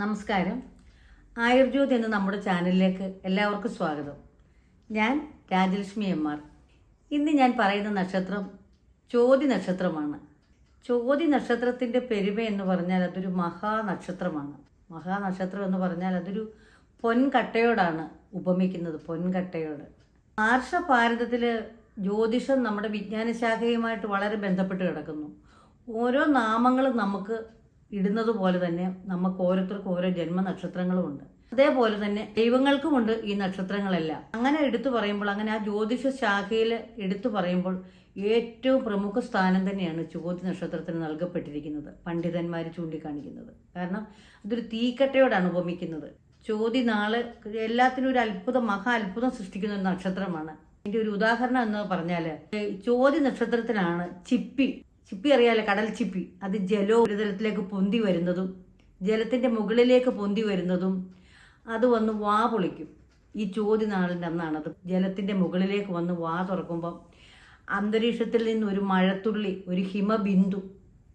നമസ്കാരം. ആയുർജ്യോതി എന്ന നമ്മുടെ ചാനലിലേക്ക് എല്ലാവർക്കും സ്വാഗതം. ഞാൻ രാജലക്ഷ്മി എം ആർ. ഇന്ന് ഞാൻ പറയുന്ന നക്ഷത്രം ചോതി നക്ഷത്രമാണ്. ചോതി നക്ഷത്രത്തിന്റെ പെരുമ എന്ന് പറഞ്ഞാൽ അതൊരു മഹാനക്ഷത്രമാണ് മഹാനക്ഷത്രം എന്ന് പറഞ്ഞാൽ അതൊരു പൊൻകട്ടയോടാണ് ഉപമിക്കുന്നത് പൊൻകട്ടയോട്. ആർഷ ഭാരതത്തിൽ ജ്യോതിഷം നമ്മുടെ വിജ്ഞാന ശാഖയുമായിട്ട് വളരെ ബന്ധപ്പെട്ട് കിടക്കുന്നു. ഓരോ നാമങ്ങളും നമുക്ക് ഇടുന്നത് പോലെ തന്നെ നമുക്ക് ഓരോരുത്തർക്കും ഓരോ ജന്മനക്ഷത്രങ്ങളുമുണ്ട് അതേപോലെ തന്നെ ദൈവങ്ങൾക്കുമുണ്ട് ഈ നക്ഷത്രങ്ങളെല്ലാം. അങ്ങനെ എടുത്തു പറയുമ്പോൾ അങ്ങനെ ആ ജ്യോതിഷ ശാഖയിൽ എടുത്തു പറയുമ്പോൾ ഏറ്റവും പ്രമുഖ സ്ഥാനം തന്നെയാണ് ചോദ്യ നക്ഷത്രത്തിന് നൽകപ്പെട്ടിരിക്കുന്നത് പണ്ഡിതന്മാർ ചൂണ്ടിക്കാണിക്കുന്നത്. കാരണം അതൊരു തീക്കട്ടയോടാണ് ഉപമിക്കുന്നത് ചോതി നാൾ എല്ലാത്തിനും ഒരു അത്ഭുതം മഹാ അത്ഭുതം സൃഷ്ടിക്കുന്ന ഒരു നക്ഷത്രമാണ്. ഇതിന്റെ ഒരു ഉദാഹരണം എന്ന് പറഞ്ഞാൽ ചോതി നക്ഷത്രത്തിനാണ് ചിപ്പി ചിപ്പി അറിയാലോ കടൽ ചിപ്പി. അത് ജലോപരിതലത്തിലേക്ക് പൊന്തി വരുന്നതും ജലത്തിന്റെ മുകളിലേക്ക് പൊന്തി വരുന്നതും അത് വന്ന് വാ പൊളിക്കും. ഈ ചോതി നാളിന്റെ അന്നാണത്. അത് ജലത്തിന്റെ മുകളിലേക്ക് വന്ന് വാ തുറക്കുമ്പം അന്തരീക്ഷത്തിൽ നിന്ന് ഒരു മഴത്തുള്ളി ഒരു ഹിമബിന്ദു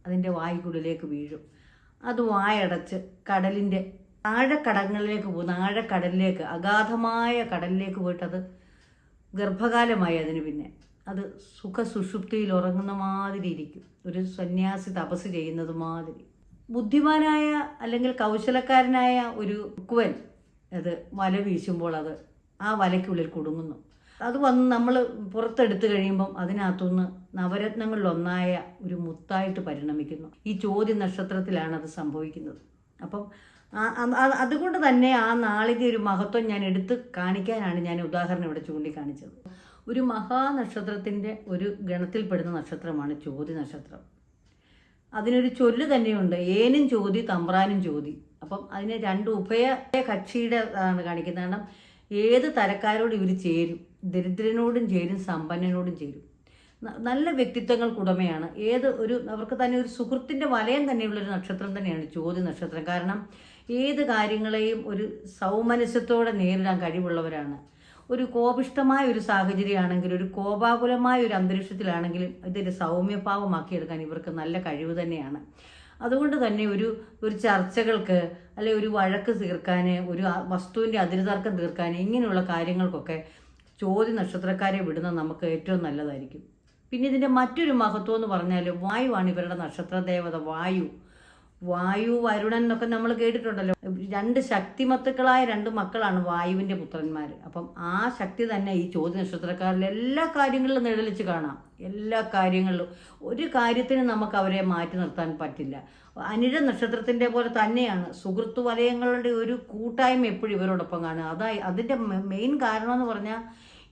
അതിന്റെ വായ്ക്കുള്ളിലേക്ക് വീഴും. അത് വായടച്ച് കടലിന്റെ ആഴക്കടങ്ങളിലേക്ക് പോകുന്ന ആഴക്കടലിലേക്ക് അഗാധമായ കടലിലേക്ക് പോയിട്ടത് ഗർഭകാലമായി അതിന് പിന്നെ അത് സുഖസുഷുപ്തിയിൽ ഉറങ്ങുന്ന മാതിരി ഇരിക്കും. ഒരു സന്യാസി തപസ് ചെയ്യുന്നത് മാതിരി. ബുദ്ധിമാനായ അല്ലെങ്കിൽ കൗശലക്കാരനായ ഒരു കുവൻ അത് വല വീശുമ്പോൾ അത് ആ വലയ്ക്കുള്ളിൽ കുടുങ്ങുന്നു. അത് വന്ന് നമ്മൾ പുറത്തെടുത്ത് കഴിയുമ്പം അതിനകത്തുനിന്ന് നവരത്നങ്ങളിലൊന്നായ ഒരു മുത്തായിട്ട് പരിണമിക്കുന്നു. ഈ ചോദ്യ നക്ഷത്രത്തിലാണ് അത് സംഭവിക്കുന്നത്. അപ്പം അതുകൊണ്ട് തന്നെ ആ നാളിന്റെ ഒരു മഹത്വം ഞാൻ എടുത്ത് കാണിക്കാനാണ് ഞാൻ ഉദാഹരണം ഇവിടെ ചൂണ്ടിക്കാണിച്ചത്. ഒരു മഹാനക്ഷത്രത്തിന്റെ ഒരു ഗണത്തിൽപ്പെടുന്ന നക്ഷത്രമാണ് ചോതി നക്ഷത്രം. അതിനൊരു ചൊല്ല് തന്നെയുണ്ട്. ഏനും ചോതി തമ്പ്രാനും ചോതി അപ്പം അതിന് രണ്ട് ഉഭയ കക്ഷിയുടെ ആണ് കാണിക്കുന്നത്. കാരണം ഏത് തരക്കാരോട് ഇവർ ചേരും? ദരിദ്രനോടും ചേരും സമ്പന്നനോടും ചേരും. നല്ല വ്യക്തിത്വങ്ങൾക്കുടമയാണ് ഏത് ഒരു അവർക്ക് തന്നെ ഒരു സുഹൃത്തിന്റെ വലയം തന്നെയുള്ളൊരു നക്ഷത്രം തന്നെയാണ് ചോതി നക്ഷത്രം. കാരണം ഏത് കാര്യങ്ങളെയും ഒരു സൗമനസ്യത്തോടെ നേരിടാൻ കഴിവുള്ളവരാണ്. ഒരു കോപിഷ്ടമായ ഒരു സാഹചര്യമാണെങ്കിൽ ഒരു കോപാകുലമായ ഒരു അന്തരീക്ഷത്തിലാണെങ്കിലും ഇതൊരു സൗമ്യഭാവമാക്കിയെടുക്കാൻ ഇവർക്ക് നല്ല കഴിവ് തന്നെയാണ്. അതുകൊണ്ട് തന്നെ ഒരു ഒരു ചർച്ചകൾക്ക് അല്ലെ ഒരു വഴക്ക് തീർക്കാൻ ഒരു വസ്തുവിന്റെ അതിരുതർക്കം തീർക്കാൻ ഇങ്ങനെയുള്ള കാര്യങ്ങൾക്കൊക്കെ ചോദ്യ നക്ഷത്രക്കാരെ വിടുന്നത് നമുക്ക് ഏറ്റവും നല്ലതായിരിക്കും. പിന്നെ ഇതിന്റെ മറ്റൊരു മഹത്വം എന്ന് പറഞ്ഞാൽ വായുവാണ് ഇവരുടെ നക്ഷത്ര ദേവത വായു. വായു വരുണൻ എന്നൊക്കെ നമ്മൾ കേട്ടിട്ടുണ്ടല്ലോ. രണ്ട് ശക്തിമത്തുക്കളായ രണ്ട് മക്കളാണ് വായുവിന്റെ പുത്രന്മാർ. അപ്പം ആ ശക്തി തന്നെ ഈ ചോദ്യ നക്ഷത്രക്കാരിൽ എല്ലാ കാര്യങ്ങളിലും നിഴലിച്ച് കാണാം. എല്ലാ കാര്യങ്ങളിലും. ഒരു കാര്യത്തിന് നമുക്ക് അവരെ മാറ്റി നിർത്താൻ പറ്റില്ല. അനിഴ നക്ഷത്രത്തിന്റെ പോലെ തന്നെയാണ്. സുഹൃത്തു വലയങ്ങളുടെ ഒരു കൂട്ടായ്മ എപ്പോഴും ഇവരോടൊപ്പം കാണുക. അതായി അതിന്റെ മെയിൻ കാരണം എന്ന് പറഞ്ഞാൽ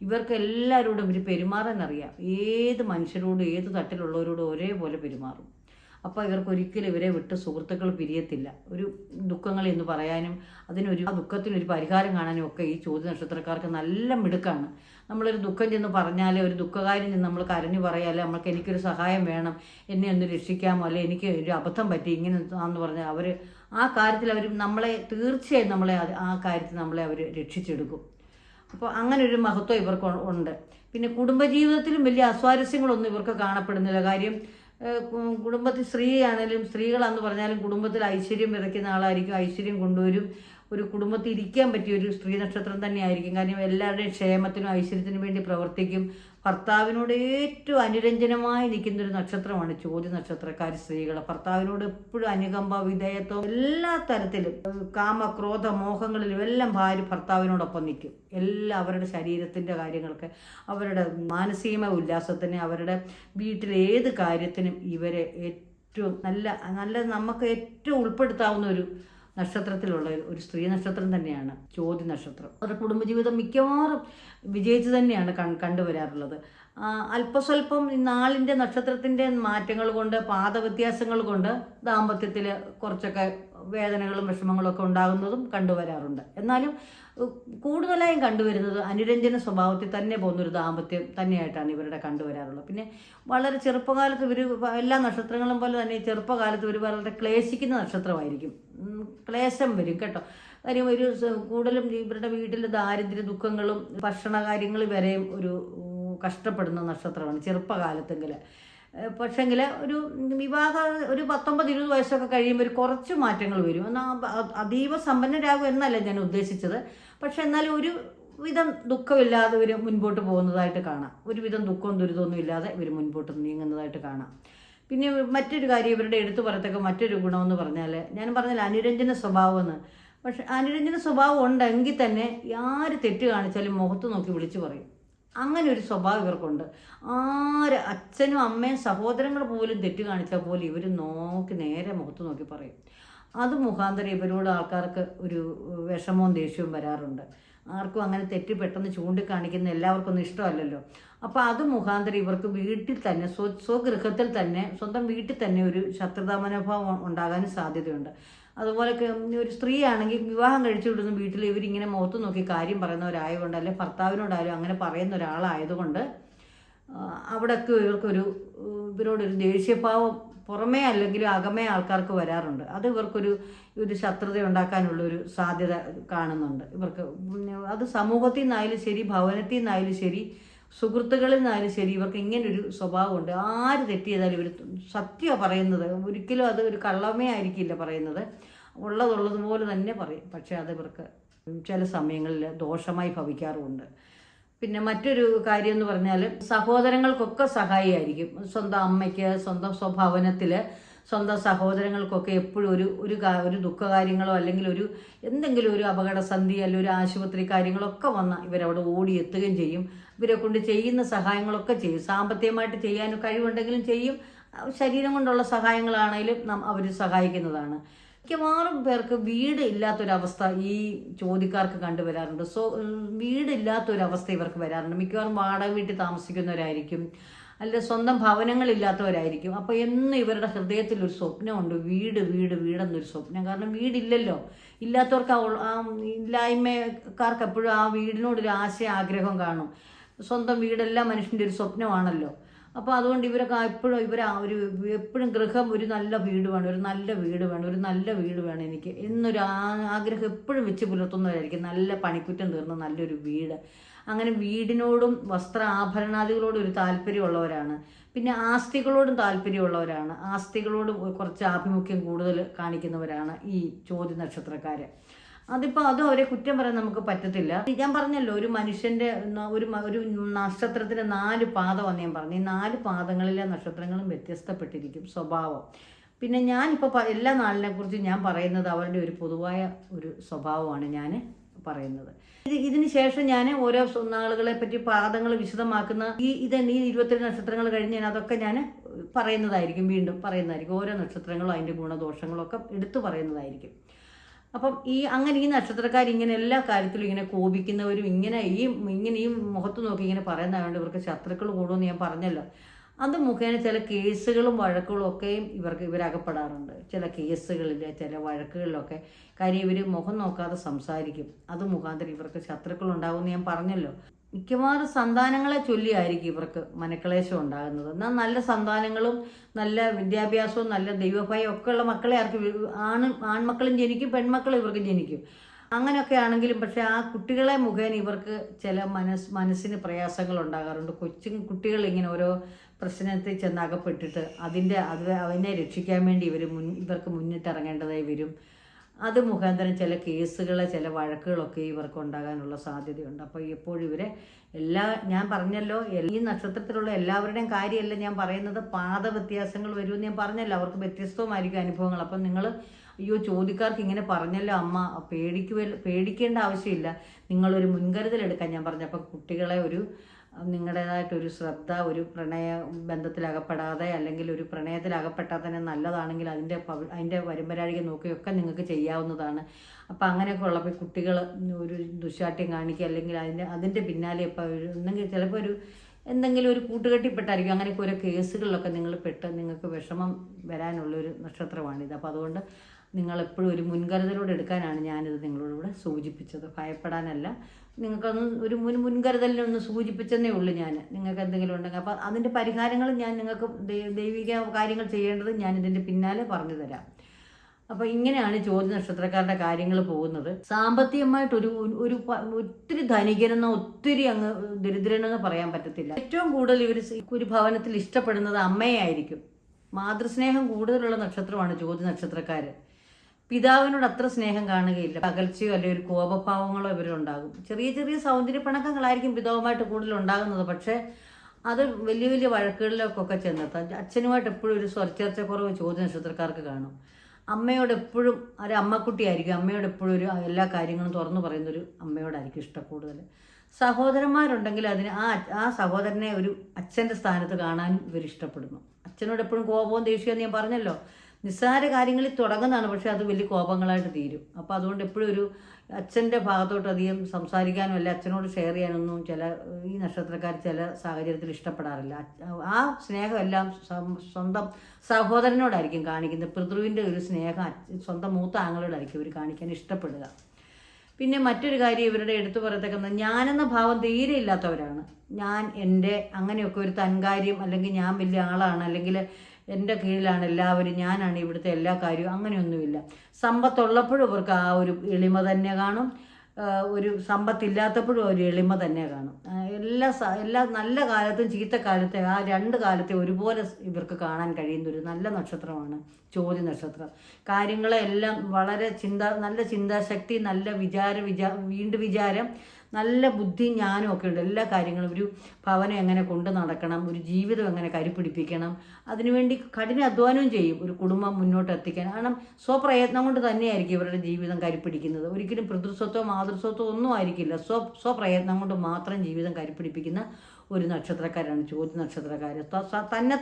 ഇവർക്ക് എല്ലാവരോടും ഇവർ പെരുമാറാൻ അറിയാം. ഏത് മനുഷ്യരോടും ഏത് തട്ടിലുള്ളവരോടും ഒരേപോലെ പെരുമാറും. അപ്പോൾ ഇവർക്ക് ഒരിക്കലും ഇവരെ വിട്ട് സുഹൃത്തുക്കൾ പിരിയത്തില്ല. ഒരു ദുഃഖങ്ങൾ എന്ന് പറയാനും അതിനൊരു ആ ദുഃഖത്തിനൊരു പരിഹാരം കാണാനും ഒക്കെ ഈ ചോദ്യ നക്ഷത്രക്കാർക്ക് നല്ല മിടുക്കാണ്. നമ്മളൊരു ദുഃഖം ചെന്ന് പറഞ്ഞാൽ ഒരു ദുഃഖകാര്യം ചെന്ന് നമ്മൾ കരഞ്ഞു പറയാൽ നമ്മൾക്ക് എനിക്കൊരു സഹായം വേണം എന്നെ ഒന്ന് രക്ഷിക്കാമോ അല്ലെ എനിക്ക് ഒരു അബദ്ധം പറ്റി ഇങ്ങനെ എന്ന് പറഞ്ഞാൽ അവർ ആ കാര്യത്തിൽ അവർ നമ്മളെ തീർച്ചയായും നമ്മളെ ആ കാര്യത്തിൽ നമ്മളെ അവർ രക്ഷിച്ചെടുക്കും. അപ്പോൾ അങ്ങനെ ഒരു മഹത്വം ഇവർക്ക് ഉണ്ട്. പിന്നെ കുടുംബജീവിതത്തിലും വലിയ അസ്വാരസ്യങ്ങളൊന്നും ഇവർക്ക് കാണപ്പെടുന്നില്ല. കാര്യം കുടുംബത്തിൽ സ്ത്രീയാണെങ്കിലും സ്ത്രീകളാന്ന് പറഞ്ഞാലും കുടുംബത്തിൽ ഐശ്വര്യം വിതയ്ക്കുന്ന ആളായിരിക്കും ഐശ്വര്യം കൊണ്ടുവരും. ഒരു കുടുംബത്തിൽ ഇരിക്കാൻ പറ്റിയ ഒരു സ്ത്രീ നക്ഷത്രം തന്നെയായിരിക്കും. കാരണം എല്ലാവരുടെയും ക്ഷേമത്തിനും ഐശ്വര്യത്തിനും വേണ്ടി പ്രവർത്തിക്കും. ഭർത്താവിനോട് ഏറ്റവും അനുരഞ്ജനമായി നിൽക്കുന്ന ഒരു നക്ഷത്രമാണ് ചോദ്യ നക്ഷത്രക്കാർ സ്ത്രീകൾ ഭർത്താവിനോട് എപ്പോഴും അനുകമ്പ വിധേയത്വം എല്ലാ തരത്തിലും കാമ ക്രോധ മോഹങ്ങളിലും എല്ലാം ഭാര്യ ഭർത്താവിനോടൊപ്പം നിൽക്കും. എല്ലാ അവരുടെ ശരീരത്തിന്റെ കാര്യങ്ങൾക്ക് അവരുടെ മാനസികമായ ഉല്ലാസത്തിന് അവരുടെ വീട്ടിലെ ഏത് കാര്യത്തിനും ഇവരെ ഏറ്റവും നല്ല നല്ല നമുക്ക് ഏറ്റവും ഉൾപ്പെടുത്താവുന്ന ഒരു നക്ഷത്രത്തിലുള്ള ഒരു- സ്ത്രീ നക്ഷത്രം തന്നെയാണ് ചോതി നക്ഷത്രം. അവരുടെ കുടുംബജീവിതം മിക്കവാറും വിജയിച്ച് തന്നെയാണ് കണ്ടുവരാറുള്ളത്. അല്പസ്വല്പം ഈ നാളിന്റെ നക്ഷത്രത്തിന്റെ മാറ്റങ്ങൾ കൊണ്ട് പാദവ്യത്യാസങ്ങൾ കൊണ്ട് ദാമ്പത്യത്തിൽ കുറച്ചൊക്കെ വേദനകളും വിഷമങ്ങളും ഒക്കെ ഉണ്ടാകുന്നതും കണ്ടുവരാറുണ്ട്. എന്നാലും കൂടുതലായും കണ്ടുവരുന്നത് അനുരഞ്ജന സ്വഭാവത്തിൽ തന്നെ പോകുന്നൊരു ദാമ്പത്യം തന്നെയായിട്ടാണ് ഇവരുടെ കണ്ടുവരാറുള്ളത്. പിന്നെ വളരെ ചെറുപ്പകാലത്ത് ഇവർ എല്ലാ നക്ഷത്രങ്ങളും പോലെ തന്നെ ചെറുപ്പകാലത്ത് ഇവർ വളരെ ക്ലേശിക്കുന്ന നക്ഷത്രമായിരിക്കും. ക്ലേശം വരും കേട്ടോ. കാര്യം ഒരു കൂടുതലും ഇവരുടെ വീട്ടിൽ ദാരിദ്ര്യ ദുഃഖങ്ങളും ഭക്ഷണ വരെയും ഒരു കഷ്ടപ്പെടുന്ന നക്ഷത്രമാണ് ചെറുപ്പകാലത്തെങ്കിൽ പക്ഷെങ്കിൽ ഒരു വിവാഹ ഒരു പത്തൊമ്പത് ഇരുപത് വയസ്സൊക്കെ കഴിയുമ്പോൾ ഒരു കുറച്ച് മാറ്റങ്ങൾ വരും. എന്നാൽ അതീവ സമ്പന്നരാകും എന്നല്ല ഞാൻ ഉദ്ദേശിച്ചത്. പക്ഷെ എന്നാലും ഒരു വിധം ദുഃഖമില്ലാതെ ഇവർ മുൻപോട്ട് പോകുന്നതായിട്ട് കാണാം. ഒരുവിധം ദുഃഖവും ദുരിതമൊന്നും ഇല്ലാതെ ഇവർ മുൻപോട്ട് നീങ്ങുന്നതായിട്ട് കാണാം. പിന്നെ മറ്റൊരു കാര്യം ഇവരുടെ എടുത്തു പറയത്തക്ക മറ്റൊരു ഗുണമെന്ന് പറഞ്ഞാൽ ഞാൻ പറഞ്ഞില്ല അനുരഞ്ജന സ്വഭാവമെന്ന്. പക്ഷെ അനുരഞ്ജന സ്വഭാവം ഉണ്ടെങ്കിൽ തന്നെ ആര് തെറ്റ് കാണിച്ചാലും മുഖത്ത് നോക്കി വിളിച്ചു പറയും. അങ്ങനെ ഒരു സ്വഭാവം ഇവർക്കുണ്ട്. ആര് അച്ഛനും അമ്മയും സഹോദരങ്ങൾ പോലും തെറ്റ് കാണിച്ചാൽ പോലും ഇവർ നോക്കി നേരെ മുഖത്ത് നോക്കി പറയും. അത് മുഖാന്തരം ഇവരോട് ആൾക്കാർക്ക് ഒരു വിഷമവും ദേഷ്യവും വരാറുണ്ട്. ആർക്കും അങ്ങനെ തെറ്റ് പെട്ടെന്ന് ചൂണ്ടിക്കാണിക്കുന്ന എല്ലാവർക്കും ഒന്നും ഇഷ്ടമല്ലല്ലോ. അപ്പോൾ അത് മുഖാന്തരം ഇവർക്ക് വീട്ടിൽ തന്നെ സ്വ സ്വഗൃഹത്തിൽ തന്നെ സ്വന്തം വീട്ടിൽ തന്നെ ഒരു ശത്രുതാ മനോഭാവം ഉണ്ടാകാനും സാധ്യതയുണ്ട്. അതുപോലെ ഒരു സ്ത്രീ ആണെങ്കിൽ വിവാഹം കഴിച്ചു വിടുന്ന വീട്ടിൽ ഇവരിങ്ങനെ മുഖത്ത് നോക്കി കാര്യം പറയുന്ന പറയുന്നവരായതുകൊണ്ട് അല്ലെങ്കിൽ ഭർത്താവിനോടായാലും അങ്ങനെ പറയുന്ന ഒരാളായതുകൊണ്ട് അവിടെയൊക്കെ ഇവർക്കൊരു ഇവരോടൊരു ദേഷ്യഭാവം പുറമേ അല്ലെങ്കിലും അകമേ ആൾക്കാർക്ക് വരാറുണ്ട്. അത് ഇവർക്കൊരു ഒരു ശത്രുത ഉണ്ടാക്കാനുള്ള ഒരു സാധ്യത കാണുന്നുണ്ട്. ഇവർക്ക് അത് സമൂഹത്തിൽ നിന്നായാലും ശരി ഭവനത്തിൽ നിന്നായാലും ശരി സുഹൃത്തുക്കളിൽ നിന്നായാലും ശരി ഇവർക്ക് ഇങ്ങനൊരു സ്വഭാവമുണ്ട്. ആര് തെറ്റ് ചെയ്താലും ഇവർ സത്യമാണ് പറയുന്നത്. ഒരിക്കലും അത് ഒരു കള്ളമേ ആയിരിക്കില്ല പറയുന്നത്. ഉള്ളതുള്ളതുപോലെ തന്നെ പറയും. പക്ഷേ അത് ഇവർക്ക് ചില സമയങ്ങളിൽ ദോഷമായി ഭവിക്കാറുമുണ്ട്. പിന്നെ മറ്റൊരു കാര്യം എന്ന് പറഞ്ഞാൽ സഹോദരങ്ങൾക്കൊക്കെ സഹായിയായിരിക്കും. സ്വന്തം അമ്മയ്ക്ക് സ്വന്തം സ്വഭവനത്തിൽ സ്വന്തം സഹോദരങ്ങൾക്കൊക്കെ എപ്പോഴും ഒരു ഒരു ഒരു ദുഃഖകാര്യങ്ങളോ അല്ലെങ്കിൽ ഒരു എന്തെങ്കിലും ഒരു അപകടസന്ധി അല്ലെങ്കിൽ ഒരു ആശുപത്രി കാര്യങ്ങളൊക്കെ വന്നാൽ ഇവരവിടെ ഓടിയെത്തുകയും ചെയ്യും. ഇവരെ കൊണ്ട് ചെയ്യുന്ന സഹായങ്ങളൊക്കെ ചെയ്യും. സാമ്പത്തികമായിട്ട് ചെയ്യാനും കഴിവുണ്ടെങ്കിലും ചെയ്യും. ശരീരം കൊണ്ടുള്ള സഹായങ്ങളാണെങ്കിലും അവർ സഹായിക്കുന്നതാണ്. മിക്കവാറും പേർക്ക് വീട് ഇല്ലാത്തൊരവസ്ഥ ഈ ചോദിക്കാർക്ക് കണ്ടുവരാറുണ്ട്. സോ വീടില്ലാത്തൊരവസ്ഥ ഇവർക്ക് വരാറുണ്ട്. മിക്കവാറും വാടക വീട്ടിൽ താമസിക്കുന്നവരായിരിക്കും. അല്ല സ്വന്തം ഭവനങ്ങളില്ലാത്തവരായിരിക്കും. അപ്പോൾ എന്നും ഇവരുടെ ഹൃദയത്തിൽ ഒരു സ്വപ്നമുണ്ട്. വീട് വീട് വീടെന്നൊരു സ്വപ്നം. കാരണം വീടില്ലല്ലോ. ഇല്ലാത്തവർക്ക് ആ ഇല്ലായ്മക്കാർക്ക് എപ്പോഴും ആ വീടിനോടൊരു ആശയ ആഗ്രഹം കാണും. സ്വന്തം വീടെല്ലാം മനുഷ്യന്റെ ഒരു സ്വപ്നമാണല്ലോ. അപ്പോൾ അതുകൊണ്ട് ഇവരൊക്കെ എപ്പോഴും ഇവരെ ഒരു എപ്പോഴും ഗൃഹം ഒരു നല്ല വീട് വേണം ഒരു നല്ല വീട് വേണം ഒരു നല്ല വീട് വേണം എനിക്ക്. എന്നൊരു ആഗ്രഹം എപ്പോഴും വെച്ച് പുലർത്തുന്നവരായിരിക്കും. നല്ല പണിക്കുറ്റം തീർന്ന നല്ലൊരു വീട്. അങ്ങനെ വീടിനോടും വസ്ത്ര ആഭരണാദികളോടും ഒരു താല്പര്യമുള്ളവരാണ്. പിന്നെ ആസ്തികളോടും താല്പര്യമുള്ളവരാണ്. ആസ്തികളോടും കുറച്ച് ആഭിമുഖ്യം കൂടുതൽ കാണിക്കുന്നവരാണ് ഈ ചോദ്യ നക്ഷത്രക്കാർ അതിപ്പോൾ അതും അവരെ കുറ്റം പറയാൻ നമുക്ക് പറ്റത്തില്ല. ഞാൻ പറഞ്ഞല്ലോ ഒരു മനുഷ്യന്റെ ഒരു ഒരു നക്ഷത്രത്തിന്റെ നാല് പാദമെന്ന് ഞാൻ പറഞ്ഞു. ഈ നാല് പാദങ്ങളിലെ നക്ഷത്രങ്ങളും വ്യത്യസ്തപ്പെട്ടിരിക്കും സ്വഭാവം. പിന്നെ ഞാനിപ്പോൾ എല്ലാ നാളിനെ കുറിച്ച് ഞാൻ പറയുന്നത് അവരുടെ ഒരു പൊതുവായ ഒരു സ്വഭാവമാണ് ഞാൻ പറയുന്നത്. ഇത് ഇതിന് ശേഷം ഞാൻ ഓരോ നാളുകളെ പറ്റി പാദങ്ങൾ വിശദമാക്കുന്ന ഈ ഇത് ഈ ഇരുപത്തിരണ്ട് നക്ഷത്രങ്ങൾ കഴിഞ്ഞ് ഞാൻ അതൊക്കെ ഞാൻ പറയുന്നതായിരിക്കും വീണ്ടും പറയുന്നതായിരിക്കും. ഓരോ നക്ഷത്രങ്ങളും അതിന്റെ ഗുണദോഷങ്ങളും ഒക്കെ എടുത്തു പറയുന്നതായിരിക്കും. അപ്പം ഈ അങ്ങനെ ഈ നക്ഷത്രക്കാർ ഇങ്ങനെ എല്ലാ കാര്യത്തിലും ഇങ്ങനെ കോപിക്കുന്നവരും ഇങ്ങനെ ഈ ഇങ്ങനെ ഈ മുഖത്ത് നോക്കി ഇങ്ങനെ പറയുന്നതായതുകൊണ്ട് ഇവർക്ക് ശത്രുക്കൾ കൂടുമെന്ന് ഞാൻ പറഞ്ഞല്ലോ. അത് മുഖേന ചില കേസുകളും വഴക്കുകളും ഒക്കെയും ഇവർക്ക് ഇവരകപ്പെടാറുണ്ട്. ചില കേസുകളിൽ ചില വഴക്കുകളിലൊക്കെ കാര്യം ഇവർ മുഖം നോക്കാതെ സംസാരിക്കും. അത് മുഖാന്തരം ഇവർക്ക് ശത്രുക്കൾ ഉണ്ടാകുമെന്ന് ഞാൻ പറഞ്ഞല്ലോ. മിക്കവാറും സന്താനങ്ങളെ ചൊല്ലിയായിരിക്കും ഇവർക്ക് മനക്ലേശം ഉണ്ടാകുന്നത്. എന്നാൽ നല്ല സന്താനങ്ങളും നല്ല വിദ്യാഭ്യാസവും നല്ല ദൈവഭയം ഉള്ള മക്കളെ ആർക്ക് ആണ് ആൺമക്കളും ജനിക്കും പെൺമക്കളും ഇവർക്ക് ജനിക്കും. അങ്ങനെയൊക്കെ ആണെങ്കിലും പക്ഷേ ആ കുട്ടികളെ മുഖേന ഇവർക്ക് ചില മനസ് മനസ്സിന് പ്രയാസങ്ങൾ ഉണ്ടാകാറുണ്ട്. കൊച്ചു കുട്ടികൾ ഇങ്ങനെ ഓരോ പ്രശ്നത്തിൽ ചെന്ന് അകപ്പെട്ടിട്ട് അതിന്റെ അത് അവനെ രക്ഷിക്കാൻ വേണ്ടി ഇവർ മുൻ ഇവർക്ക് മുന്നിട്ടിറങ്ങേണ്ടതായി വരും. അത് മുഖാന്തരം ചില കേസുകൾ ചില വഴക്കുകളൊക്കെ ഇവർക്ക് ഉണ്ടാകാനുള്ള സാധ്യതയുണ്ട്. അപ്പോൾ എപ്പോഴും ഇവരെ എല്ലാ ഞാൻ പറഞ്ഞല്ലോ ഈ നക്ഷത്രത്തിലുള്ള എല്ലാവരുടെയും കാര്യമല്ല ഞാൻ പറയുന്നത്? പാത വ്യത്യാസങ്ങൾ വരുമെന്ന് ഞാൻ പറഞ്ഞല്ലോ. അവർക്ക് വ്യത്യസ്തവുമായിരിക്കും അനുഭവങ്ങൾ. അപ്പം നിങ്ങൾ അയ്യോ ചോദ്യക്കാർക്ക് ഇങ്ങനെ പറഞ്ഞല്ലോ അമ്മ പേടിക്കുക പേടിക്കേണ്ട ആവശ്യമില്ല. നിങ്ങളൊരു മുൻകരുതൽ എടുക്കാൻ ഞാൻ പറഞ്ഞു. അപ്പം കുട്ടികളെ ഒരു നിങ്ങളുടേതായിട്ടൊരു ശ്രദ്ധ ഒരു പ്രണയ ബന്ധത്തിലകപ്പെടാതെ അല്ലെങ്കിൽ ഒരു പ്രണയത്തിലകപ്പെട്ടാൽ തന്നെ നല്ലതാണെങ്കിൽ അതിന്റെ അതിന്റെ വരുമ്പരാഴിക നോക്കിയൊക്കെ നിങ്ങൾക്ക് ചെയ്യാവുന്നതാണ്. അപ്പോൾ അങ്ങനെയൊക്കെ ഉള്ളപ്പോൾ കുട്ടികൾ ഒരു ദുശാട്ട്യം കാണിക്കുക അല്ലെങ്കിൽ അതിന്റെ അതിന്റെ പിന്നാലെ ഇപ്പോൾ ഒന്നെങ്കിൽ ചിലപ്പോൾ ഒരു എന്തെങ്കിലും ഒരു കൂട്ടുകെട്ടിപ്പെട്ടായിരിക്കും. അങ്ങനെയൊക്കെ ഓരോ കേസുകളിലൊക്കെ നിങ്ങൾ പെട്ട് നിങ്ങൾക്ക് വിഷമം വരാനുള്ളൊരു നക്ഷത്രമാണിത്. അപ്പോൾ അതുകൊണ്ട് നിങ്ങളെപ്പോഴും ഒരു മുൻകരുതലോടെ എടുക്കാനാണ് ഞാനിത് നിങ്ങളോട് സൂചിപ്പിച്ചത്. ഭയപ്പെടാനല്ല. നിങ്ങൾക്കൊന്ന് ഒരു മുൻ മുൻകരുതലിനൊന്ന് സൂചിപ്പിച്ചെന്നേ ഉള്ളൂ ഞാൻ നിങ്ങൾക്ക് എന്തെങ്കിലും ഉണ്ടെങ്കിൽ അപ്പോൾ അതിന്റെ പരിഹാരങ്ങൾ ഞാൻ നിങ്ങൾക്ക് ദൈവിക കാര്യങ്ങൾ ചെയ്യേണ്ടത് ഞാൻ ഇതിന്റെ പിന്നാലെ പറഞ്ഞു തരാം. അപ്പോൾ ഇങ്ങനെയാണ് ചോദ്യ നക്ഷത്രക്കാരുടെ കാര്യങ്ങൾ പോകുന്നത്. സാമ്പത്തികമായിട്ട് ഒരു ഒരു ഒത്തിരി ധനികനെന്ന ഒത്തിരി അങ്ങ് ദരിദ്രനെന്ന് പറയാൻ പറ്റത്തില്ല. ഏറ്റവും കൂടുതൽ ഇവർ ഒരു ഭവനത്തിൽ ഇഷ്ടപ്പെടുന്നത് അമ്മയായിരിക്കും. മാതൃസ്നേഹം കൂടുതലുള്ള നക്ഷത്രമാണ് ചോദ്യ നക്ഷത്രക്കാർ പിതാവിനോട് അത്ര സ്നേഹം കാണുകയില്ല. പകൽച്ചയോ അല്ലെങ്കിൽ ഒരു കോപഭാവങ്ങളോ ഇവരുണ്ടാകും ചെറിയ ചെറിയ സൗന്ദര്യ പിണക്കങ്ങളായിരിക്കും പിതാവുമായിട്ട് കൂടുതൽ ഉണ്ടാകുന്നത്. പക്ഷേ അത് വലിയ വലിയ വഴക്കുകളിലേക്കൊക്കെ ചെന്നെത്താം. അച്ഛനുമായിട്ട് എപ്പോഴും ഒരു സ്വരച്ചേർച്ച കുറവ് ചോദ്യ നക്ഷത്രക്കാർക്ക് കാണും. അമ്മയോട് എപ്പോഴും ഒരു അമ്മക്കുട്ടിയായിരിക്കും. അമ്മയോട് എപ്പോഴും ഒരു എല്ലാ കാര്യങ്ങളും തുറന്നു പറയുന്നൊരു അമ്മയോടായിരിക്കും ഇഷ്ടം കൂടുതൽ. സഹോദരന്മാരുണ്ടെങ്കിൽ അതിന് ആ ആ സഹോദരനെ ഒരു അച്ഛന്റെ സ്ഥാനത്ത് കാണാൻ ഇവർ ഇഷ്ടപ്പെടുന്നു അച്ഛനോട് എപ്പോഴും കോപവും ദേഷ്യവും ഞാൻ പറഞ്ഞല്ലോ. നിസ്സാര കാര്യങ്ങളിൽ തുടങ്ങുന്നതാണ് പക്ഷെ അത് വലിയ കോപങ്ങളായിട്ട് തീരും. അപ്പോൾ അതുകൊണ്ട് എപ്പോഴും ഒരു അച്ഛന്റെ ഭാഗത്തോട്ട് അധികം സംസാരിക്കാനും അല്ല അച്ഛനോട് ഷെയർ ചെയ്യാനൊന്നും ചില ഈ നക്ഷത്രക്കാർ ചില സാഹചര്യത്തിൽ ഇഷ്ടപ്പെടാറില്ല. ആ സ്നേഹമെല്ലാം സ്വ- സ്വന്തം സഹോദരനോടായിരിക്കും കാണിക്കുന്നത്. പിതൃവിന്റെ ഒരു സ്നേഹം സ്വന്തം മൂത്ത ആങ്ങളോടായിരിക്കും ഇവർ കാണിക്കാൻ ഇഷ്ടപ്പെടുക. പിന്നെ മറ്റൊരു കാര്യം ഇവരുടെ എടുത്തു പറയത്തക്ക ഞാനെന്ന ഭാവം തീരെ ഇല്ലാത്തവരാണ്. ഞാൻ എന്റെ അങ്ങനെയൊക്കെ ഒരു തൻകാര്യം അല്ലെങ്കിൽ ഞാൻ വലിയ ആളാണ് അല്ലെങ്കിൽ എന്റെ കീഴിലാണ് എല്ലാവരും ഞാനാണ് ഇവിടുത്തെ എല്ലാ കാര്യവും അങ്ങനെയൊന്നുമില്ല. സമ്പത്തുള്ളപ്പോഴും ഇവർക്ക് ആ ഒരു എളിമ തന്നെ കാണും. ഒരു സമ്പത്തില്ലാത്തപ്പോഴും ഒരു എളിമ തന്നെ കാണും. എല്ലാ എല്ലാ നല്ല കാലത്തും ചീത്ത കാലത്തെ ആ രണ്ട് കാലത്തെ ഒരുപോലെ ഇവർക്ക് കാണാൻ കഴിയുന്ന ഒരു നല്ല നക്ഷത്രമാണ് ചോദ്യ നക്ഷത്രം. കാര്യങ്ങളെല്ലാം വളരെ ചിന്ത നല്ല ചിന്താശക്തി നല്ല വിചാര വിചാ വീണ്ടും വിചാരം നല്ല ബുദ്ധി ജ്ഞാനം ഒക്കെ ഉണ്ട്. എല്ലാ കാര്യങ്ങളും ഒരു ഭവനം എങ്ങനെ കൊണ്ടു നടക്കണം ഒരു ജീവിതം എങ്ങനെ കരുപിടിപ്പിക്കണം അതിനുവേണ്ടി കഠിന അധ്വാനവും ചെയ്യും ഒരു കുടുംബം മുന്നോട്ട് എത്തിക്കാൻ. കാരണം സ്വപ്രയത്നം കൊണ്ട് തന്നെയായിരിക്കും ഇവരുടെ ജീവിതം കരുപിടിക്കുന്നത് ഒരിക്കലും പിതൃസ്വത്വം മാതൃസ്വത്വം ഒന്നും ആയിരിക്കില്ല. സ്വ സ്വപ്രയത്നം കൊണ്ട് മാത്രം ജീവിതം കരുപിടിപ്പിക്കുന്ന ഒരു നക്ഷത്രക്കാരാണ് ചോദ്യ നക്ഷത്രക്കാർ